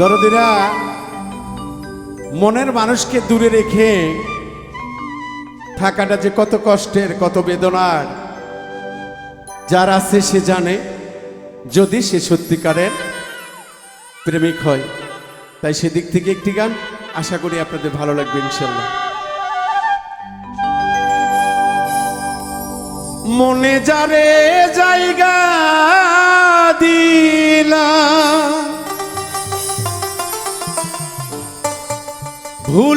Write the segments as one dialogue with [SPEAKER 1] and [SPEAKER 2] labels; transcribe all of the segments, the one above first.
[SPEAKER 1] দরদিরা, মনের মানুষকে দূরে রেখে থাকাটা যে কত কষ্টের, কত বেদনার। যার আছে সে জানে, যদি সে সত্যিকারের প্রেমিক হয়। তাই সেদিক থেকে একটি গান আশা করি আপনাদের ভালো লাগবে ইনশাল্লাহ মনে যারে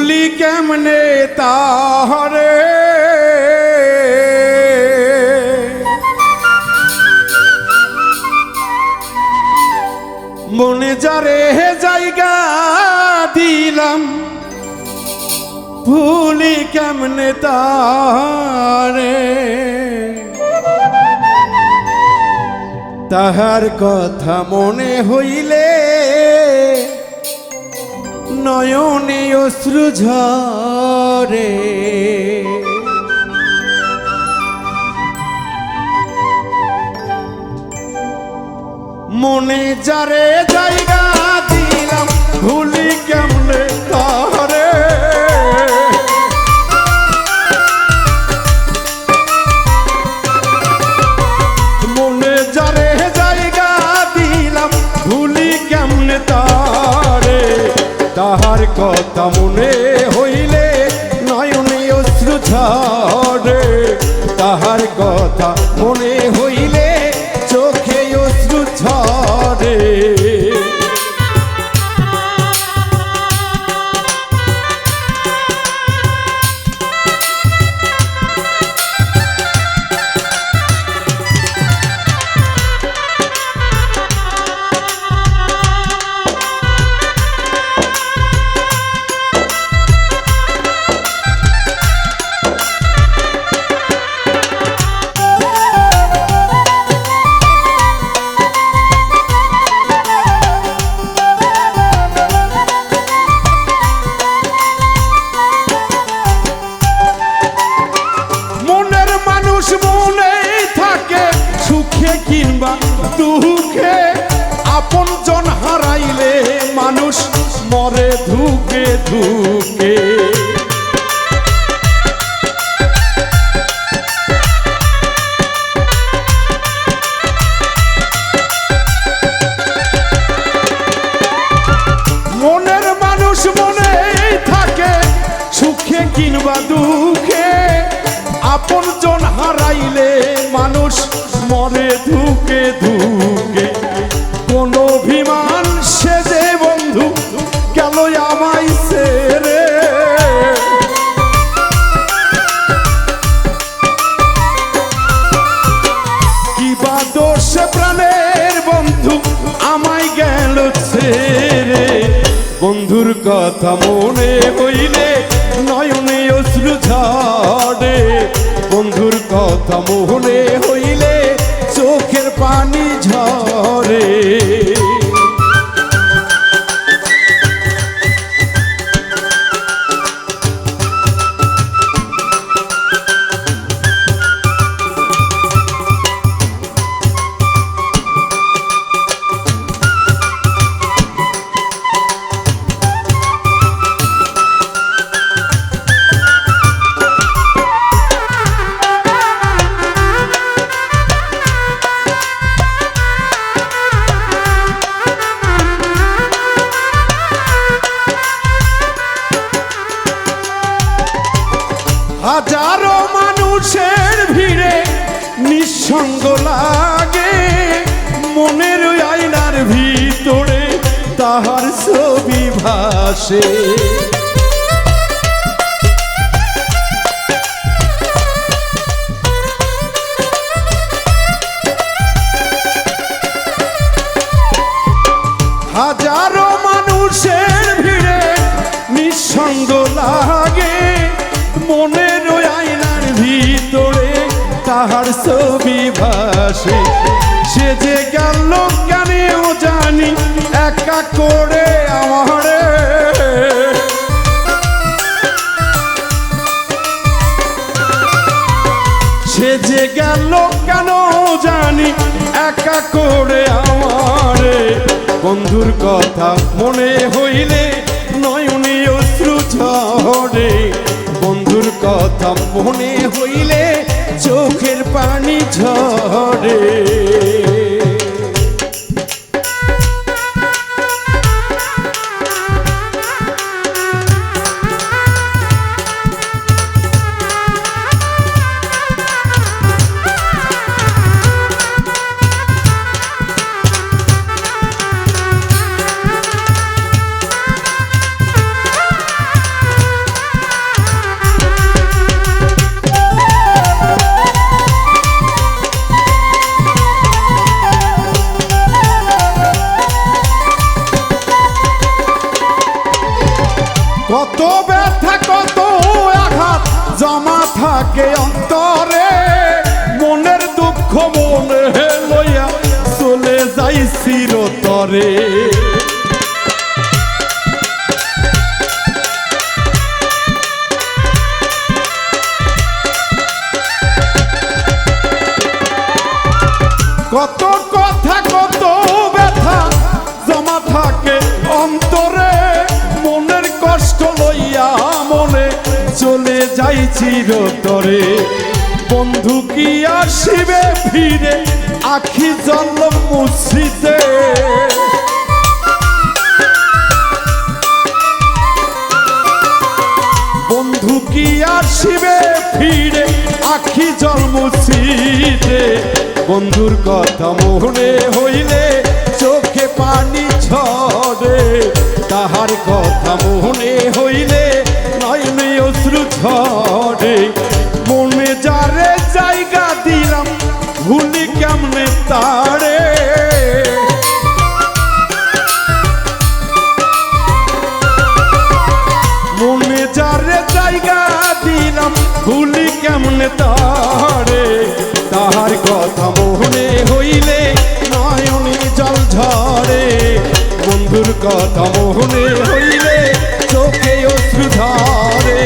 [SPEAKER 1] ভুলি কেমনে তাহরে? মনে যারে জায়গা দিলাম ভুলি কেমনে তারে তাহার কথা মনে হইলে নয়নে অশ্রু ঝরে। মনে যারে জায়গা দিলাম, ভুলি কেমনে তারে। মনে যারে জায়গা দিলাম, ভুলি কেমনে তারে। তাহার কথা মনে হইলে নয়নে অশ্রু ঝরে। তাহার কথা মনে হইলে মানুষ মনে থাকে সুখে কিংবা দুঃখে। আপন জন হারাইলে মানুষ মরে ধুকে ধুকে। আপন জন হারাইলে মানুষ মরে ধুকে ধুকে। কোন অভিমান সে যে বন্ধু গেল আমায় সেরে কিবা দোষ প্রাণের বন্ধু আমায় গেল ছেড়ে। বন্ধুর কথা মনে হইলে নয়নে অশ্রু ঝাড়ে। কথা মনে হইলে চোখের পানি ঝরে। হাজারো মানুষের ভিড়ে নিঃসঙ্গ লাগে। মনের আয়নার ভিতরে তাহার ছবি ভাসে। হাজারো মানুষের ভিড়ে নিঃসঙ্গ লাগে। মনের আয়নার ভিতরে তাহার ছবি ভাসে। সে যে গেল কেনেও জানি একা করে আমারে। সে যে গেল কেন জানি একা করে আমারে। বন্ধুর কথা মনে হইলে কথা মনে হইলে চোখের পানি ঝরে। কত ব্যথা কত আঘাত জমা থাকে অন্তরে। মনের দুঃখ মনে লইয়া চলে যাই চিরতরে। মনের কষ্ট লইয়া মনে চলে যাই চিরতরে। বন্ধু কি আসিবে ফিরে, আখি জল মুছিতে? বন্ধু কি আসিবে ফিরে, আখি জল মুছিতে? বন্ধুর কথা মনে হইলে চোখে পানি ঝরে তাহার কথা মনে হইলে নয়নে অশ্রু ঝরে। মনে যারে জায়গা দিলাম, ভুলি কেমনে তারে? মনে যারে জায়গা দিলাম, ভুলি কেমনে তারে? তাহার কথা মনে কথা মোহনে হইলে চোখে অশ্রুধারে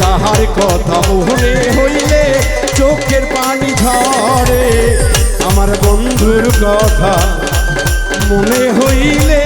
[SPEAKER 1] তাহার কথা মোহনে হইলে চোখের পানি ঝরে। আমার বন্ধুর কথা মনে হইলে